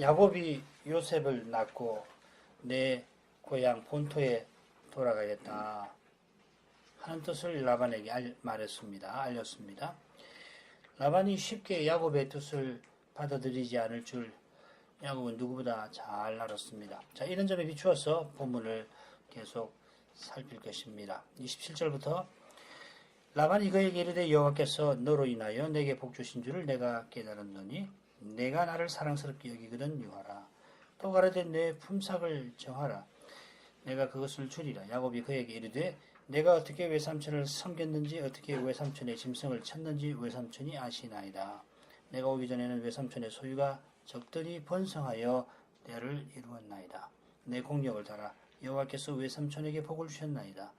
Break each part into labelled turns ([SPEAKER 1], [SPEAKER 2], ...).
[SPEAKER 1] 야곱이 요셉을 낳고 내 고향 본토에 돌아가겠다 하는 뜻을 라반에게 알- 말했습니다. 알렸습니다. 라반이 쉽게 야곱의 뜻을 받아들이지 않을 줄 야곱은 누구보다 잘 알았습니다. 자, 이런 점에 비추어서 본문을 계속 살필 것입니다. 27절부터 라반이 그에게 이르되 여호와께서 너로 인하여 내게 복 주신 줄을 내가 깨달았노니 내가 나를 사랑스럽게 여기거든 유하라. 또 가라되 내 품삯을 정하라. 내가 그것을 주리라. 야곱이 그에게 이르되 내가 어떻게 외삼촌을 섬겼는지 어떻게 외삼촌의 짐승을 쳤는지 외삼촌이 아시나이다. 내가 오기 전에는 외삼촌의 소유가 적들이 번성하여 때를 이루었나이다. 내 공력을 달아 여호와께서 외삼촌에게 복을 주셨나이다.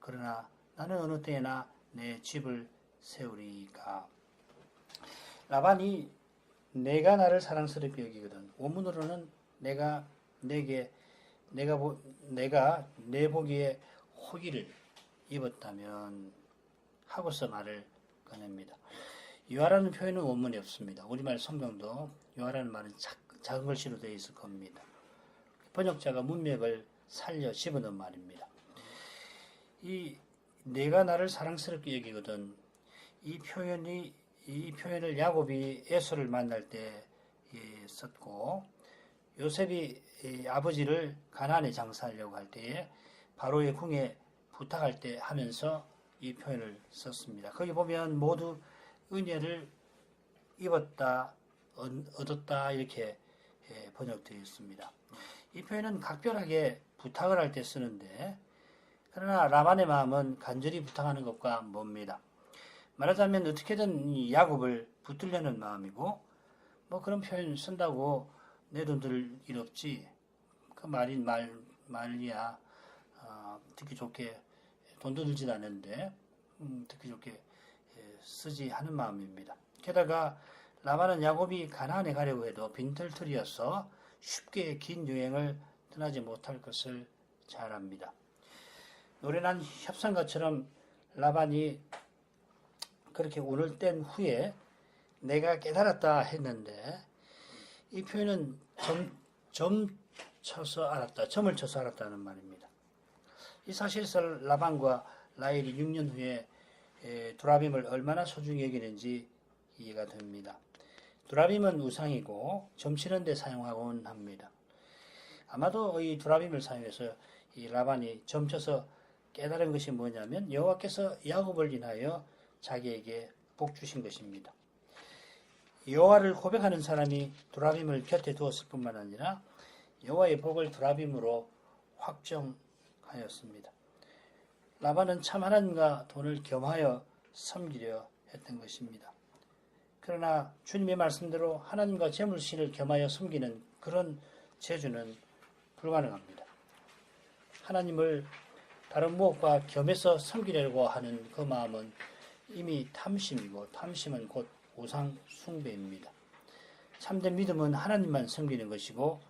[SPEAKER 1] 그러나 나는 어느 때에나 내 집을 세우리까. 라반이 내가 나를 사랑스럽게 여기거든. 원문으로는 내가 내게 내가 보, 내가 내 보기에 호기를 입었다면 하고서 말을 꺼냅니다. 유아라는 표현은 원문에 없습니다. 우리말 성경도 유아라는 말은 작, 작은 글씨로 되어 있을 겁니다. 번역자가 문맥을 살려 집어넣은 말입니다. 이 내가 나를 사랑스럽게 여기거든 이 표현이 이 표현을 야곱이 에서를 만날 때 예, 썼고 요셉이 이 아버지를 가나안에 장사하려고 할 때에 바로의 궁에 부탁할 때 하면서 이 표현을 썼습니다. 거기 보면 모두 은혜를 입었다, 얻- 얻었다 이렇게 예, 번역되어 있습니다. 이 표현은 각별하게 부탁을 할 때 쓰는데 그러나 라반의 마음은 간절히 부탁하는 것과 멉니다. 말하자면 어떻게든 이 야곱을 붙들려는 마음이고 뭐 그런 표현 쓴다고 내 돈 들 일 없지 그 말인 말 말이야 어, 듣기 좋게 돈도 들지도 않는데 음, 듣기 좋게 예, 쓰지 하는 마음입니다. 게다가 라반은 야곱이 가나안에 가려고 해도 빈털터리여서 쉽게 긴 여행을 떠나지 못할 것을 잘 압니다. 노련한 협상가처럼 라반이 그렇게 운을 뗀 후에 내가 깨달았다 했는데 이 표현은 점, 점 쳐서 알았다, 점을 쳐서 알았다는 말입니다. 이 사실을 라반과 라헬이 6년 후에 에, 두라빔을 얼마나 소중히 여기는지 이해가 됩니다. 두라빔은 우상이고 점치는 데 사용하곤 합니다. 아마도 이 두라빔을 사용해서 이 라반이 점쳐서 깨달은 것이 뭐냐면 여호와께서 야곱을 인하여 자기에게 복 주신 것입니다. 여호와를 고백하는 사람이 두라빔을 곁에 두었을 뿐만 아니라 여호와의 복을 두라빔으로 확정하였습니다. 라반은 참 하나님과 돈을 겸하여 섬기려 했던 것입니다. 그러나 주님의 말씀대로 하나님과 재물신을 겸하여 섬기는 그런 재주는 불가능합니다. 하나님을 다른 무엇과 겸해서 섬기려고 하는 그 마음은 이미 탐심이고 탐심은 곧 우상 숭배입니다. 참된 믿음은 하나님만 섬기는 것이고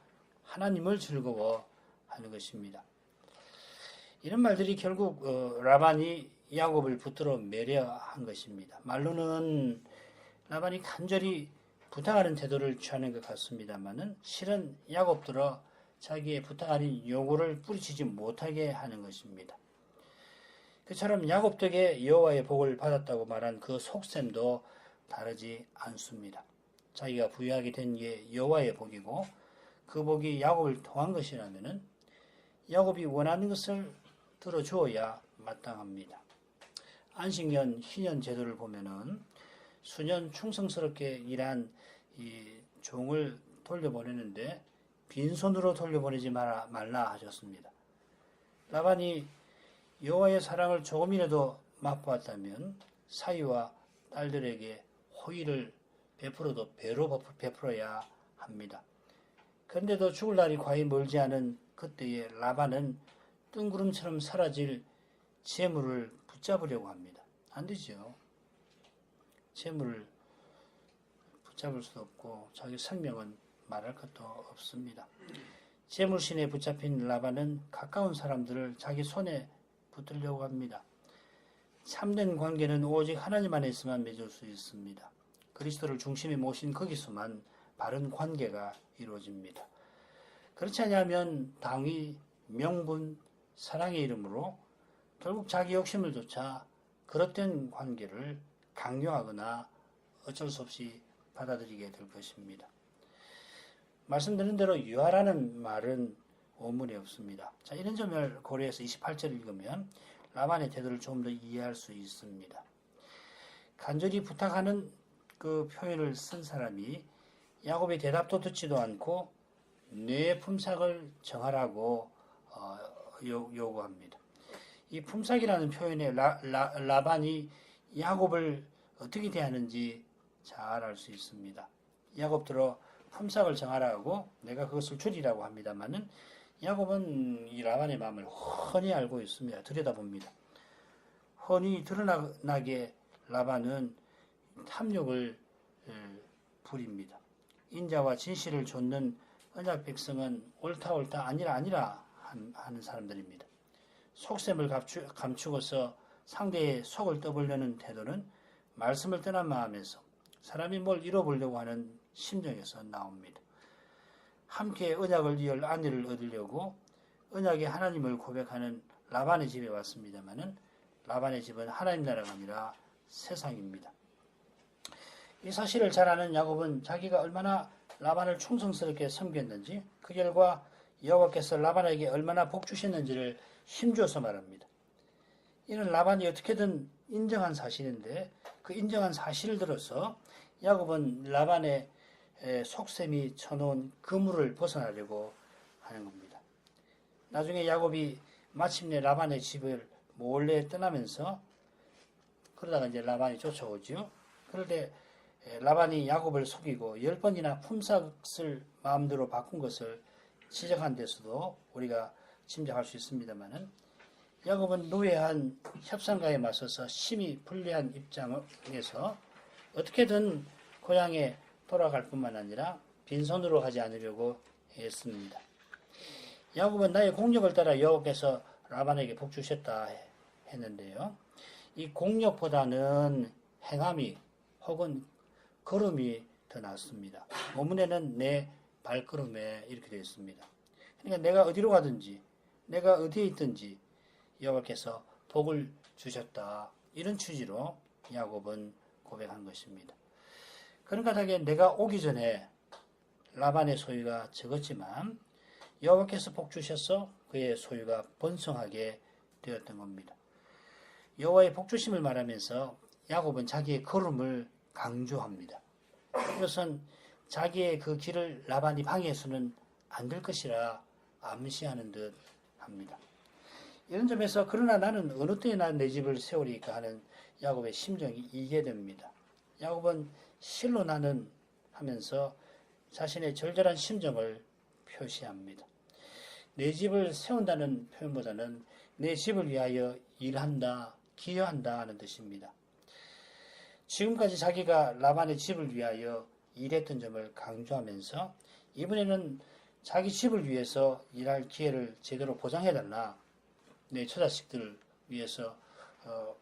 [SPEAKER 1] 하나님을 즐거워하는 것입니다. 이런 말들이 결국 어, 라반이 야곱을 붙들어 매려한 것입니다. 말로는 라반이 간절히 부탁하는 태도를 취하는 것 같습니다만은 실은 야곱들어 자기의 부탁 아닌 요구를 뿌리치지 못하게 하는 것입니다. 그처럼 야곱 덕에 여호와의 복을 받았다고 말한 그 속셈도 다르지 않습니다. 자기가 부유하게 된 게 여호와의 복이고 그 복이 야곱을 통한 것이라면은 야곱이 원하는 것을 들어주어야 마땅합니다. 안식년 희년 제도를 보면은 수년 충성스럽게 일한 이 종을 돌려보내는데 빈손으로 돌려보내지 말라 하셨습니다. 라반이 여호와의 사랑을 조금이라도 맛보았다면 사위와 딸들에게 호의를 베풀어도 배로 베풀어야 합니다. 그런데도 죽을 날이 과히 멀지 않은 그때에 라반은 뜬구름처럼 사라질 재물을 붙잡으려고 합니다. 안 되죠. 재물을 붙잡을 수도 없고 자기 생명은 말할 것도 없습니다. 재물신에 붙잡힌 라반은 가까운 사람들을 자기 손에 붙들려고 합니다. 참된 관계는 오직 하나님 안에서만 맺을 수 있습니다. 그리스도를 중심에 모신 거기서만 바른 관계가 이루어집니다. 그렇지 않으면 당위, 명분, 사랑의 이름으로 결국 자기 욕심을 쫓아 그릇된 관계를 강요하거나 어쩔 수 없이 받아들이게 될 것입니다. 말씀드린 대로 유하라는 말은 원문에 없습니다. 자, 이런 점을 고려해서 28절 읽으면 라반의 태도를 좀더 이해할 수 있습니다. 간절히 부탁하는 그 표현을 쓴 사람이 야곱의 대답도 듣지도 않고 뇌 품삯을 정하라고 어, 요, 요구합니다. 이 품삯이라는 표현에 라, 라, 라반이 야곱을 어떻게 대하는지 잘 알 수 있습니다. 야곱 들어 품삯을 정하라고 내가 그것을 줄이라고 합니다만은 야곱은 이 라반의 마음을 훤히 알고 있습니다. 들여다봅니다. 훤히 드러나게 라반은 탐욕을 부립니다. 인자와 진실을 좇는 언약 백성은 옳다 옳다 아니라 아니라 하는 사람들입니다. 속셈을 감추, 감추고서 상대의 속을 떠보려는 태도는 말씀을 떠난 마음에서 사람이 뭘 잃어보려고 하는 심정에서 나옵니다. 함께 언약을 이을 아내를 얻으려고 언약의 하나님을 고백하는 라반의 집에 왔습니다마는 라반의 집은 하나님 나라가 아니라 세상입니다. 이 사실을 잘 아는 야곱은 자기가 얼마나 라반을 충성스럽게 섬겼는지 그 결과 여호와께서 라반에게 얼마나 복 주셨는지를 힘주어서 말합니다. 이는 라반이 어떻게든 인정한 사실인데 그 인정한 사실을 들어서 야곱은 라반의 속셈이 쳐놓은 그물을 벗어나려고 하는 겁니다. 나중에 야곱이 마침내 라반의 집을 몰래 떠나면서 그러다가 이제 라반이 쫓아오죠. 그럴 때 라반이 야곱을 속이고 열 번이나 품삯을 마음대로 바꾼 것을 지적한 데서도 우리가 짐작할 수 있습니다만은 야곱은 노예한 협상가에 맞서서 심히 불리한 입장에서 어떻게든 고향에 돌아갈 뿐만 아니라 빈손으로 가지 않으려고 했습니다. 야곱은 나의 공력을 따라 여호께서 라반에게 복 주셨다 했는데요. 이 공력보다는 행함이 혹은 걸음이 더 낫습니다. 원문에는 내 발걸음에 이렇게 되어 있습니다. 그러니까 내가 어디로 가든지 내가 어디에 있든지 여호와께서 복을 주셨다. 이런 취지로 야곱은 고백한 것입니다. 그러니까 다게 내가 오기 전에 라반의 소유가 적었지만 여호와께서 복 주셔서 그의 소유가 번성하게 되었던 겁니다. 여호와의 복 주심을 말하면서 야곱은 자기의 걸음을 강조합니다. 이것은 자기의 그 길을 라반이 방해해서는 안 될 것이라 암시하는 듯 합니다. 이런 점에서 그러나 나는 어느 때에 난내 집을 세우리까 하는 야곱의 심정이 이해됩니다. 야곱은 실로 나는 하면서 자신의 절절한 심정을 표시합니다. 내 집을 세운다는 표현보다는 내 집을 위하여 일한다, 기여한다 하는 뜻입니다. 지금까지 자기가 라반의 집을 위하여 일했던 점을 강조하면서 이번에는 자기 집을 위해서 일할 기회를 제대로 보장해달라. 내 처자식들 위해서 어,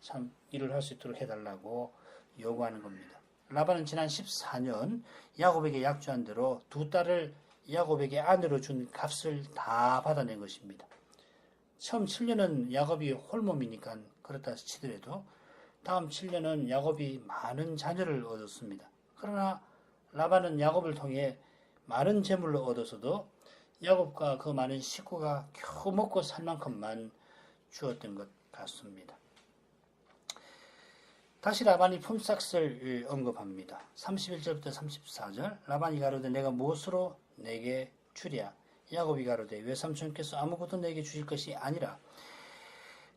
[SPEAKER 1] 참 일을 할 수 있도록 해달라고 요구하는 겁니다. 라반은 지난 14년 야곱에게 약주한 대로 두 딸을 야곱에게 아내로 준 값을 다 받아낸 것입니다. 처음 7년은 야곱이 홀몸이니까 그렇다 치더라도 다음 7년은 야곱이 많은 자녀를 얻었습니다. 그러나 라반은 야곱을 통해 많은 재물을 얻어서도 야곱과 그 많은 식구가 겨우 먹고 살 만큼만 주었던 것 같습니다. 다시 라반이 품삯을 언급합니다. 31절부터 34절 라반이 가로되 내가 무엇으로 내게 주랴 야곱이 가로되 외삼촌께서 아무것도 내게 주실 것이 아니라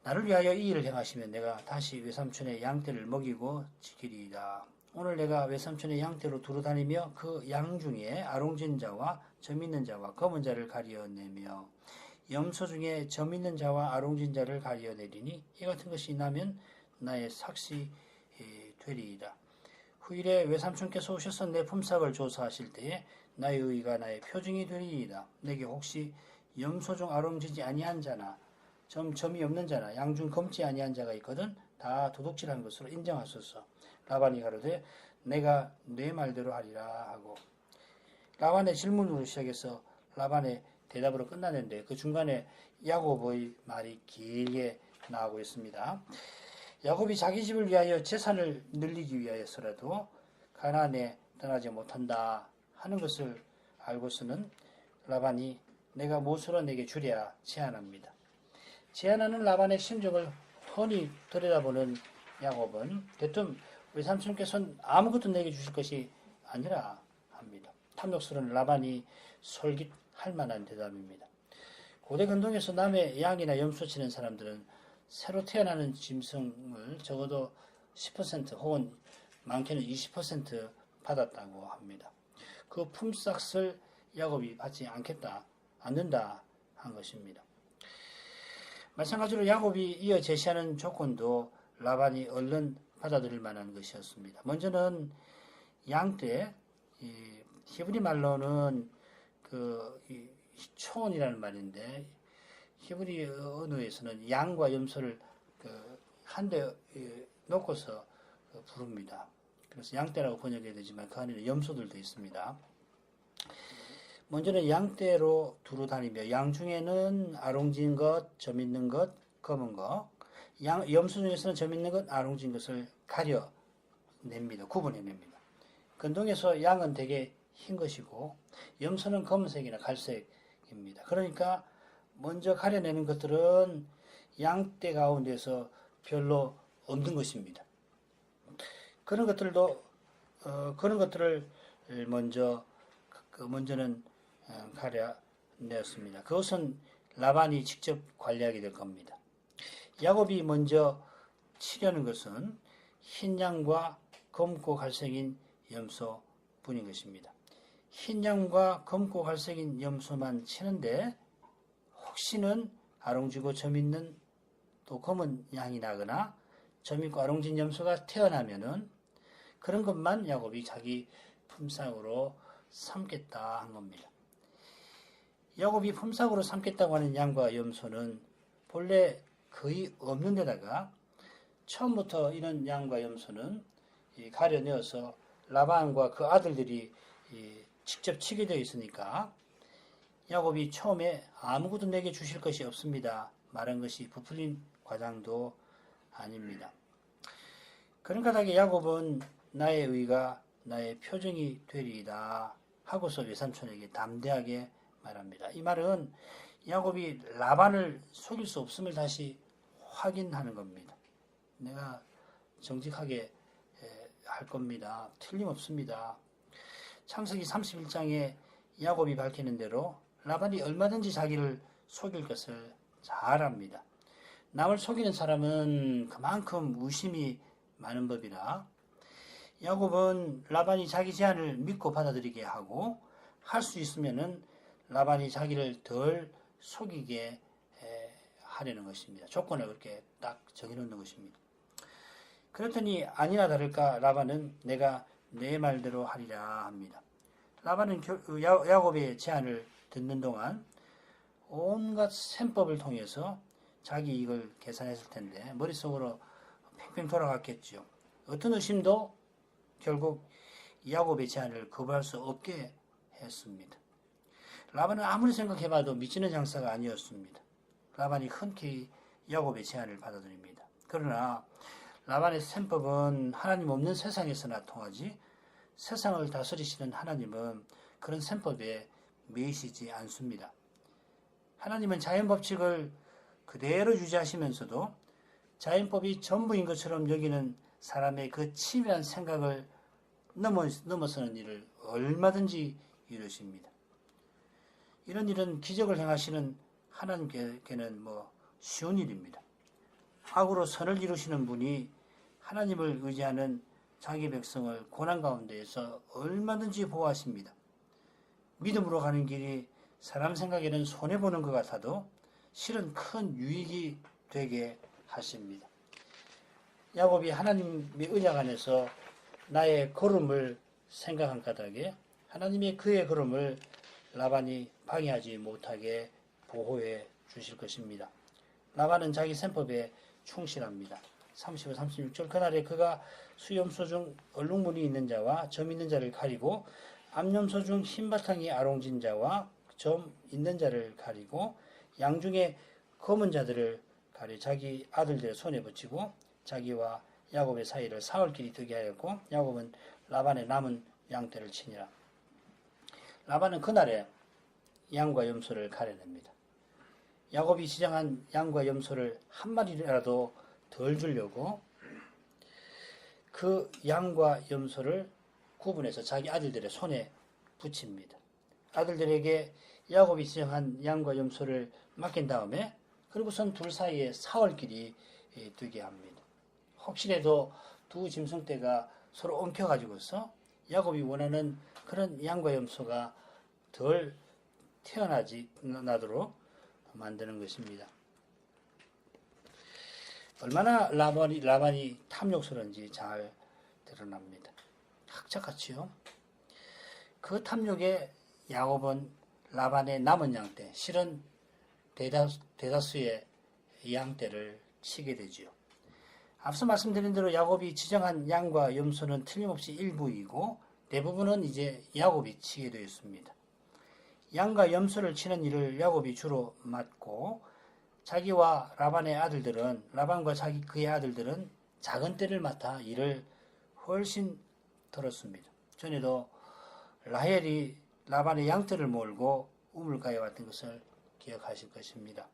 [SPEAKER 1] 나를 위하여 이 일을 행하시면 내가 다시 외삼촌의 양떼를 먹이고 지키리이다. 오늘 내가 외삼촌의 양떼로 두루 다니며 그 양 중에 아롱진 자와 점 있는 자와 검은 자를 가리어내며 염소 중에 점 있는 자와 아롱진 자를 가리어내리니 이 같은 것이 나면 나의 삭시 되리이다. 후일에 외삼촌께서 오셔서 내 품삯을 조사하실 때에 나의 의가 나의 표징이 되리이다. 내게 혹시 염소 중 아롱지지 아니한 자나 점 점이 없는 자나 양중 검지 아니한 자가 있거든 다 도둑질한 것으로 인정하소서. 라반이 가로되 내가 내 말대로 하리라 하고 라반의 질문으로 시작해서 라반의 대답으로 끝나는데 그 중간에 야곱의 말이 길게 나오고 있습니다. 야곱이 자기 집을 위하여 재산을 늘리기 위하여서라도 가나안에 떠나지 못한다 하는 것을 알고서는 라반이 내가 무엇으로 내게 주랴 제안합니다. 제안하는 라반의 심정을 훤히 들여다보는 야곱은 대뜸 외삼촌께서는 아무것도 내게 주실 것이 아니라 합니다. 탐욕스러운 라반이 솔깃할 만한 대답입니다. 고대 근동에서 남의 양이나 염소 치는 사람들은 새로 태어나는 짐승을 적어도 10% 혹은 많게는 20% 받았다고 합니다. 그 품삯을 야곱이 받지 않겠다, 않는다 한 것입니다. 마찬가지로 야곱이 이어 제시하는 조건도 라반이 얼른 받아들일 만한 것이었습니다. 먼저는 양떼, 이 히브리 말로는 그 초원이라는 말인데 히브리 언어에서는 양과 염소를 그 한데 놓고서 그 부릅니다. 그래서 양떼라고 번역해야 되지만 그 안에는 염소들도 있습니다. 먼저는 양떼로 두루 다니며 양 중에는 아롱진 것, 점 있는 것, 검은 것, 양, 염소 중에서는 점 있는 것, 아롱진 것을 가려 냅니다. 구분해냅니다. 근동에서 양은 되게 흰 것이고 염소는 검은색이나 갈색입니다. 그러니까 먼저 가려내는 것들은 양떼 가운데서 별로 없는 것입니다. 그런 것들도 어, 그런 것들을 먼저 그 먼저는 어, 가려내었습니다. 그것은 라반이 직접 관리하게 될 겁니다. 야곱이 먼저 치려는 것은 흰 양과 검고 갈색인 염소 뿐인 것입니다. 흰 양과 검고 갈색인 염소만 치는데 혹시는 아롱지고 점 있는 또 검은 양이 나거나 점 있고 아롱진 염소가 태어나면은 그런 것만 야곱이 자기 품삯으로 삼겠다 한 겁니다. 야곱이 품삯으로 삼겠다고 하는 양과 염소는 본래 거의 없는 데다가 처음부터 이런 양과 염소는 가려내어서 라반과 그 아들들이 직접 치게 되어 있으니까 야곱이 처음에 아무것도 내게 주실 것이 없습니다. 말한 것이 부풀린 과장도 아닙니다. 그런 까닭에 야곱은 나의 의가 나의 표정이 되리이다 하고서 외삼촌에게 담대하게 말합니다. 이 말은 야곱이 라반을 속일 수 없음을 다시 확인하는 겁니다. 내가 정직하게 할 겁니다. 틀림없습니다. 창세기 31장에 야곱이 밝히는 대로 라반이 얼마든지 자기를 속일 것을 잘 압니다. 남을 속이는 사람은 그만큼 의심이 많은 법이라 야곱은 라반이 자기 제안을 믿고 받아들이게 하고 할 수 있으면은 라반이 자기를 덜 속이게 하려는 것입니다. 조건을 그렇게 딱 정해놓는 것입니다. 그랬더니 아니나 다를까 라반은 내가 내 말대로 하리라 합니다. 라반은 야곱의 제안을 듣는 동안 온갖 셈법을 통해서 자기 이익을 계산했을 텐데 머릿속으로 팽팽 돌아갔겠죠. 어떤 의심도 결국 야곱의 제안을 거부할 수 없게 했습니다. 라반은 아무리 생각해봐도 미치는 장사가 아니었습니다. 라반이 흔쾌히 야곱의 제안을 받아들입니다. 그러나 라반의 셈법은 하나님 없는 세상에서나 통하지 세상을 다스리시는 하나님은 그런 셈법에 매이시지 않습니다. 하나님은 자연 법칙을 그대로 유지하시면서도 자연법이 전부인 것처럼 여기는 사람의 그 치밀한 생각을 넘어, 넘어서는 일을 얼마든지 이루십니다. 이런 일은 기적을 행하시는 하나님께는 뭐 쉬운 일입니다. 악으로 선을 이루시는 분이 하나님을 의지하는 자기 백성을 고난 가운데에서 얼마든지 보호하십니다. 믿음으로 가는 길이 사람 생각에는 손해보는 것 같아도 실은 큰 유익이 되게 하십니다. 야곱이 하나님의 은약 안에서 나의 걸음을 생각한 까닭에 하나님의 그의 걸음을 라반이 방해하지 못하게 보호해 주실 것입니다. 라반은 자기 셈법에 충실합니다. 35, 36절 그날에 그가 수염소 중 얼룩무늬 있는 자와 점 있는 자를 가리고 암염소 중 흰 바탕이 아롱진 자와 점 있는 자를 가리고 양 중에 검은 자들을 가리 자기 아들들의 손에 붙이고 자기와 야곱의 사이를 사흘길이 되게 하였고 야곱은 라반의 남은 양떼를 치니라. 라반은 그날에 양과 염소를 가려냅니다. 야곱이 지정한 양과 염소를 한 마리라도 덜 주려고 그 양과 염소를 구분해서 자기 아들들의 손에 붙입니다. 아들들에게 야곱이 지정한 양과 염소를 맡긴 다음에 그리고선 둘 사이에 사흘길이 되게 합니다. 혹시라도 두 짐승 떼가 서로 엉켜가지고서 야곱이 원하는 그런 양과 염소가 덜 태어나지 나도록 만드는 것입니다. 얼마나 라반이, 라반이 탐욕스러운지 잘 드러납니다. 학자같이요. 그 탐욕에 야곱은 라반의 남은 양떼, 실은 대다수, 대다수의 양떼를 치게 되지요. 앞서 말씀드린 대로 야곱이 지정한 양과 염소는 틀림없이 일부이고 대부분은 이제 야곱이 치게 되었습니다. 양과 염소를 치는 일을 야곱이 주로 맡고 자기와 라반의 아들들은 라반과 자기 그의 아들들은 작은 떼를 맡아 일을 훨씬 들었습니다. 전에도 라헬이 라반의 양떼를 몰고 우물가에 왔던 것을 기억하실 것입니다.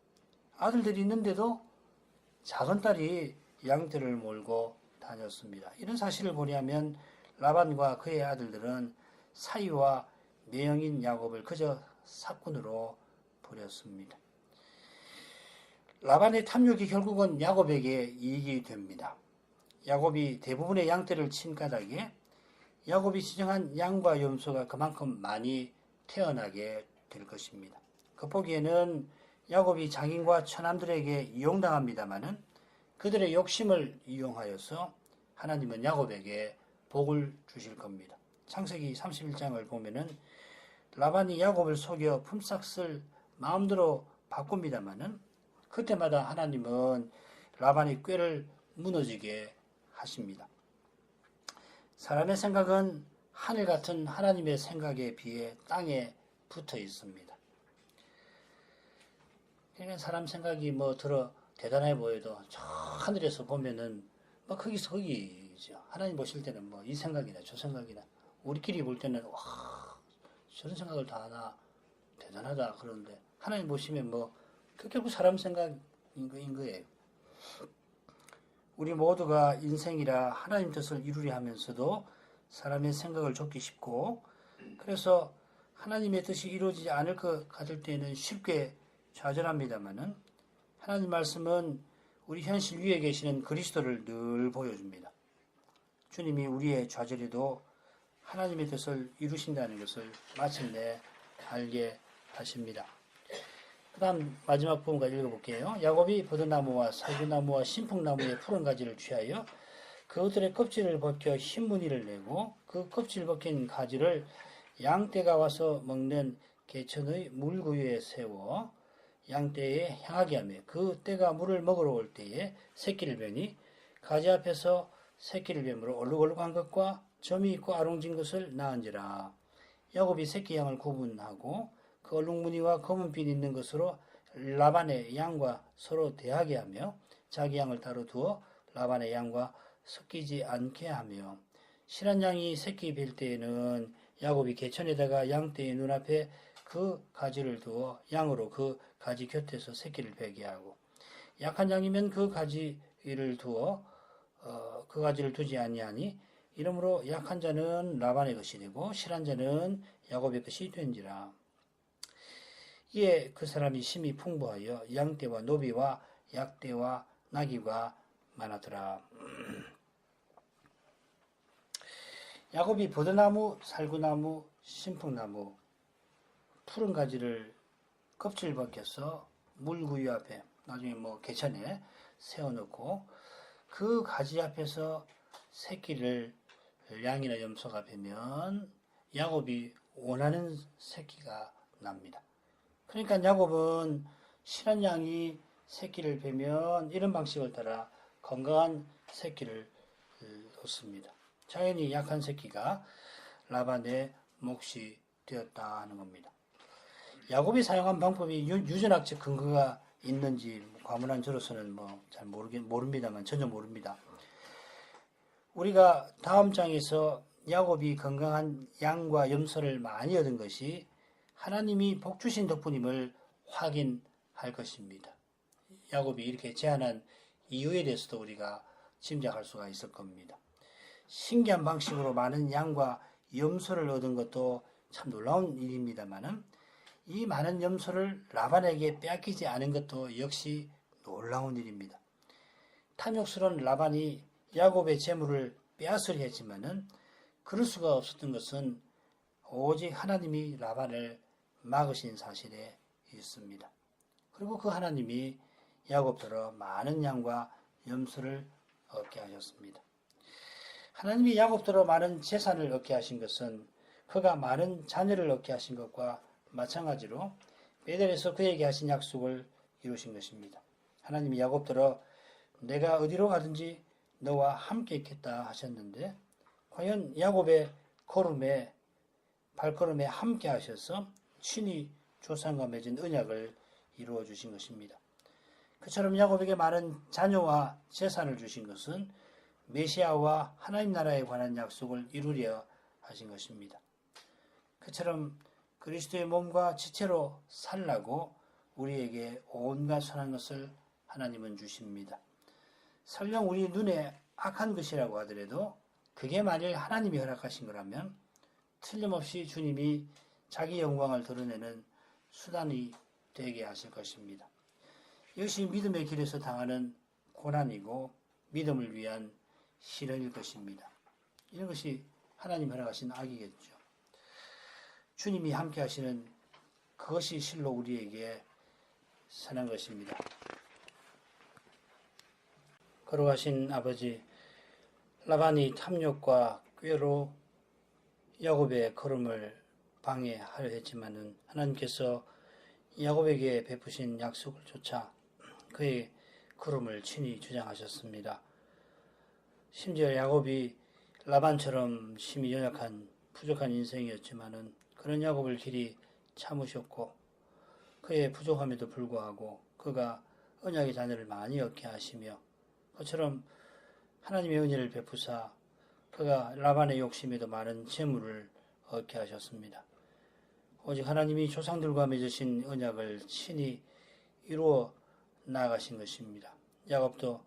[SPEAKER 1] 아들들이 있는데도 작은 딸이 양떼를 몰고 다녔습니다. 이런 사실을 보려면 라반과 그의 아들들은 사이와 매형인 야곱을 그저 사꾼으로 버렸습니다. 라반의 탐욕이 결국은 야곱에게 이익이 됩니다. 야곱이 대부분의 양떼를 친 까닭에 야곱이 지정한 양과 염소가 그만큼 많이 태어나게 될 것입니다. 겉보기에는 야곱이 장인과 처남들에게 이용당합니다마는 그들의 욕심을 이용하여서 하나님은 야곱에게 복을 주실 겁니다. 창세기 31장을 보면은 라반이 야곱을 속여 품삯을 마음대로 바꿉니다마는 그때마다 하나님은 라반의 꾀를 무너지게 하십니다. 사람의 생각은 하늘 같은 하나님의 생각에 비해 땅에 붙어 있습니다. 그러니까 사람 생각이 뭐 들어 대단해 보여도 저 하늘에서 보면은 뭐 거기서 거기죠. 하나님 보실 때는 뭐 이 생각이나 저 생각이나 우리끼리 볼 때는 와 저런 생각을 다 하나 대단하다 그러는데 하나님 보시면 뭐그 결국 사람 생각인 거예요. 우리 모두가 인생이라 하나님 뜻을 이루려 하면서도 사람의 생각을 좁기 쉽고 그래서 하나님의 뜻이 이루어지지 않을 것 같을 때는 쉽게 좌절합니다만은 하나님 말씀은 우리 현실 위에 계시는 그리스도를 늘 보여줍니다. 주님이 우리의 좌절에도 하나님의 뜻을 이루신다는 것을 마침내 알게 하십니다. 그 다음 마지막 부분까지 읽어볼게요. 야곱이 버드나무와 살구나무와 신풍나무의 푸른 가지를 취하여 그것들의 껍질을 벗겨 흰 무늬를 내고 그 껍질 벗긴 가지를 양떼가 와서 먹는 개천의 물구유에 세워 양떼에 향하게 하며 그 떼가 물을 먹으러 올 때에 새끼를 베니 가지 앞에서 새끼를 뱀으로 얼룩얼룩한 것과 점이 있고 아롱진 것을 낳은지라 야곱이 새끼 양을 구분하고 그 얼룩무늬와 검은빛 있는 것으로 라반의 양과 서로 대하게 하며 자기 양을 따로 두어 라반의 양과 섞이지 않게 하며 실한 양이 새끼 뵐 때에는 야곱이 개천에다가 양떼의 눈앞에 그 가지를 두어 양으로 그 가지 곁에서 새끼를 베게 하고 약한 양이면 그 가지를 두어 어, 그 가지를 두지 아니하니 이러므로 약한 자는 라반의 것이 되고 실한 자는 야곱의 것이 된지라 이에 그 사람이 심히 풍부하여 양떼와 노비와 약떼와 나귀가 많았더라. 야곱이 버드나무, 살구나무, 신풍나무, 푸른 가지를 껍질 벗겨서 물구유 앞에 나중에 뭐 개천에 세워놓고 그 가지 앞에서 새끼를 양이나 염소가 베면 야곱이 원하는 새끼가 납니다. 그러니까 야곱은 실한 양이 새끼를 베면 이런 방식을 따라 건강한 새끼를 얻습니다. 자연히 약한 새끼가 라반의 몫이 되었다 하는 겁니다. 야곱이 사용한 방법이 유- 유전학적 근거가 있는지 과문한 저로서는 뭐잘 모릅니다만 전혀 모릅니다. 우리가 다음 장에서 야곱이 건강한 양과 염소를 많이 얻은 것이 하나님이 복 주신 덕분임을 확인할 것입니다. 야곱이 이렇게 제안한 이유에 대해서도 우리가 짐작할 수가 있을 겁니다. 신기한 방식으로 많은 양과 염소를 얻은 것도 참 놀라운 일입니다만은 이 많은 염소를 라반에게 빼앗기지 않은 것도 역시 놀라운 일입니다. 탐욕스러운 라반이 야곱의 재물을 빼앗으려 했지만은 그럴 수가 없었던 것은 오직 하나님이 라반을 막으신 사실에 있습니다. 그리고 그 하나님이 야곱더러 많은 양과 염소를 얻게 하셨습니다. 하나님이 야곱더러 많은 재산을 얻게 하신 것은 그가 많은 자녀를 얻게 하신 것과 마찬가지로 베델에서 그에게 하신 약속을 이루신 것입니다. 하나님이 야곱더러 내가 어디로 가든지 너와 함께 있겠다 하셨는데 과연 야곱의 걸음에 발걸음에 함께 하셔서 친히 조상과 맺은 언약을 이루어 주신 것입니다. 그처럼 야곱에게 많은 자녀와 재산을 주신 것은 메시아와 하나님 나라에 관한 약속을 이루려 하신 것입니다. 그처럼 그리스도의 몸과 지체로 살라고 우리에게 온갖 선한 것을 하나님은 주십니다. 설령 우리 눈에 악한 것이라고 하더라도 그게 만일 하나님이 허락하신 거라면 틀림없이 주님이 자기 영광을 드러내는 수단이 되게 하실 것입니다. 이것이 믿음의 길에서 당하는 고난이고 믿음을 위한 시련일 것입니다. 이런 것이 하나님 허락하신 악이겠죠. 주님이 함께 하시는 그것이 실로 우리에게 선한 것입니다. 걸어가신 아버지 라반이 탐욕과 꾀로 야곱의 걸음을 방해하려 했지만은 하나님께서 야곱에게 베푸신 약속을 쫓아 그의 걸음을 친히 주장하셨습니다. 심지어 야곱이 라반처럼 심히 연약한 부족한 인생이었지만은 그런 야곱을 길이 참으셨고 그의 부족함에도 불구하고 그가 언약의 자녀를 많이 얻게 하시며 그처럼 하나님의 은혜를 베푸사 그가 라반의 욕심에도 많은 재물을 얻게 하셨습니다. 오직 하나님이 조상들과 맺으신 언약을 친히 이루어 나가신 것입니다. 야곱도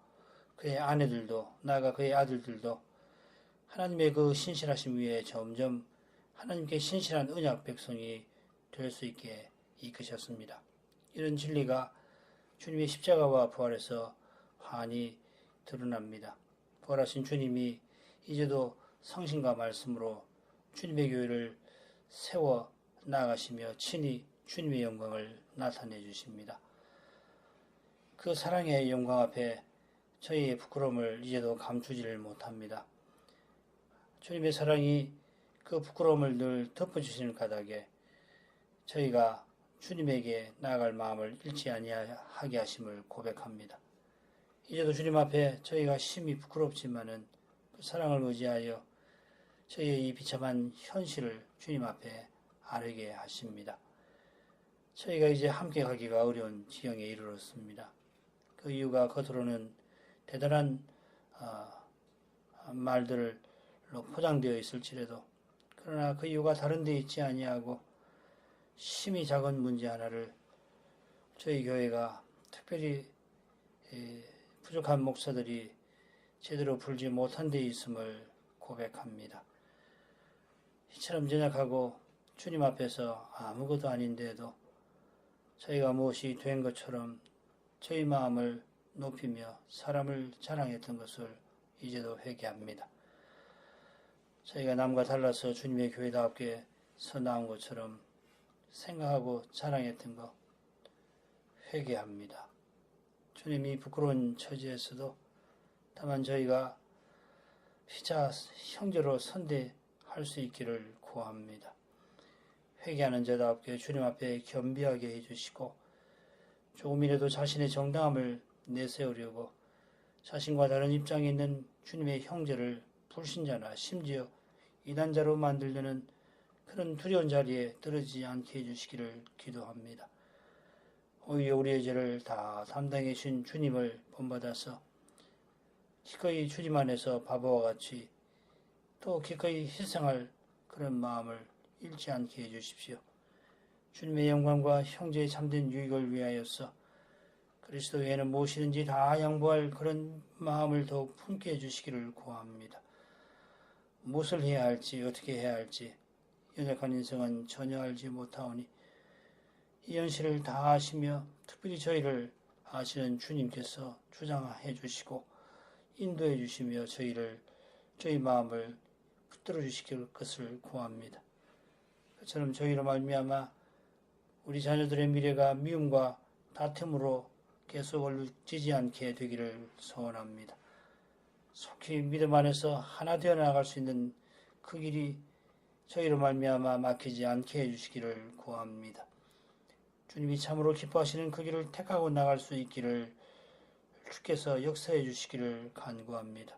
[SPEAKER 1] 그의 아내들도 나아가 그의 아들들도 하나님의 그 신실하심 위에 점점 하나님께 신실한 언약 백성이 될 수 있게 이끄셨습니다. 이런 진리가 주님의 십자가와 부활에서 환히 드러납니다. 부활하신 주님이 이제도 성신과 말씀으로 주님의 교회를 세워 나가시며 친히 주님의 영광을 나타내 주십니다. 그 사랑의 영광 앞에 저희의 부끄러움을 이제도 감추지를 못합니다. 주님의 사랑이 그 부끄러움을 늘 덮어주시는 까닭에 저희가 주님에게 나아갈 마음을 잃지 아니하게 하심을 고백합니다. 이제도 주님 앞에 저희가 심히 부끄럽지만은 그 사랑을 의지하여 저희의 이 비참한 현실을 주님 앞에 아르게 하십니다. 저희가 이제 함께 가기가 어려운 지경에 이르렀습니다. 그 이유가 겉으로는 대단한 어, 말들로 포장되어 있을지라도 그러나 그 이유가 다른 데 있지 아니하고 심히 작은 문제 하나를 저희 교회가 특별히 부족한 목사들이 제대로 풀지 못한 데 있음을 고백합니다. 이처럼 전약하고 주님 앞에서 아무것도 아닌데도 저희가 무엇이 된 것처럼 저희 마음을 높이며 사람을 자랑했던 것을 이제도 회개합니다. 저희가 남과 달라서 주님의 교회답게 서 나온 것처럼 생각하고 자랑했던 것 회개합니다. 주님이 부끄러운 처지에서도 다만 저희가 피자 형제로 선대할 수 있기를 구합니다. 회개하는 자답게 주님 앞에 겸비하게 해주시고 조금이라도 자신의 정당함을 내세우려고 자신과 다른 입장에 있는 주님의 형제를 불신자나 심지어 이단자로 만들려는 그런 두려운 자리에 떨어지지 않게 해주시기를 기도합니다. 오히려 우리의 죄를 다 담당해 주신 주님을 본받아서 기꺼이 주님 안에서 바보와 같이 또 기꺼이 희생할 그런 마음을 잃지 않게 해주십시오. 주님의 영광과 형제의 참된 유익을 위하여서 그리스도 외에는 무엇이든지 다 양보할 그런 마음을 더욱 품게 해주시기를 구합니다. 무엇을 해야 할지 어떻게 해야 할지 연약한 인생은 전혀 알지 못하오니 이 현실을 다 아시며 특별히 저희를 아시는 주님께서 주장해 주시고 인도해 주시며 저희를 저희 마음을 붙들어 주시길 것을 구합니다. 그처럼 저희로 말미암아 우리 자녀들의 미래가 미움과 다툼으로 계속 얼룩지지 않게 되기를 소원합니다. 속히 믿음 안에서 하나 되어 나갈 수 있는 그 길이 저희로 말미암아 막히지 않게 해주시기를 구합니다. 주님이 참으로 기뻐하시는 그 길을 택하고 나갈 수 있기를 주께서 역사해 주시기를 간구합니다.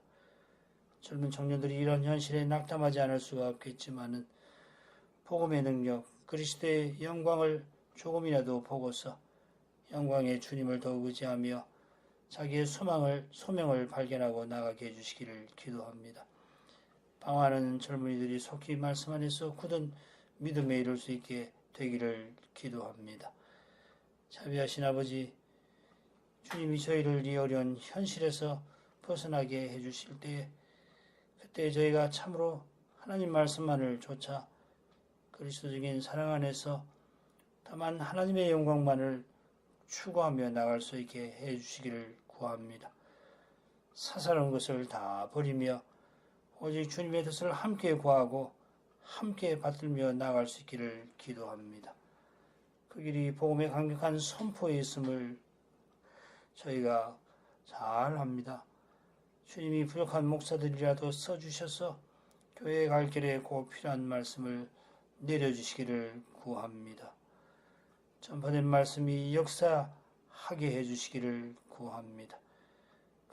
[SPEAKER 1] 젊은 청년들이 이런 현실에 낙담하지 않을 수가 없겠지만은 복음의 능력, 그리스도의 영광을 조금이라도 보고서 영광의 주님을 더욱 의지하며 자기의 소망을 소명을 발견하고 나가게 해주시기를 기도합니다. 방황하는 젊은이들이 속히 말씀 안에서 굳은 믿음에 이룰 수 있게 되기를 기도합니다. 자비하신 아버지, 주님이 저희를 이 어려운 현실에서 벗어나게 해주실 때, 그때 저희가 참으로 하나님 말씀만을 쫓아 그리스도적인 사랑 안에서 다만 하나님의 영광만을 추구하며 나갈 수 있게 해 주시기를 구합니다. 사사로운 것을 다 버리며 오직 주님의 뜻을 함께 구하고 함께 받들며 나갈 수 있기를 기도합니다. 그 길이 복음의 강력한 선포에 있음을 저희가 잘 합니다. 주님이 부족한 목사들이라도 써주셔서 교회 갈 길에 꼭 필요한 말씀을 내려주시기를 구합니다. 전파된 말씀이 역사하게 해주시기를 구합니다.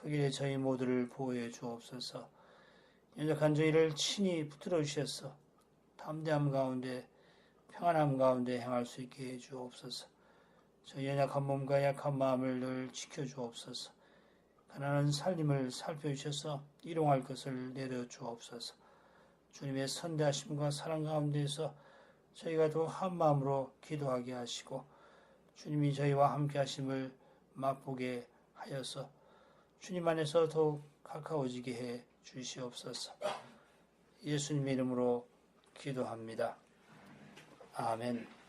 [SPEAKER 1] 그 길에 저희 모두를 보호해 주옵소서. 연약한 저희를 친히 붙들어 주셔서 담대함 가운데 평안함 가운데 행할 수 있게 해 주옵소서. 저 연약한 몸과 약한 마음을 늘 지켜 주옵소서. 가난한 살림을 살펴주셔서 일용할 것을 내려 주옵소서. 주님의 선대하심과 사랑 가운데서 저희가 또한 마음으로 기도하게 하시고 주님이 저희와 함께 하심을 맛보게 하여서 주님 안에서 더욱 가까워지게 해 주시옵소서. 예수님의 이름으로 기도합니다. 아멘.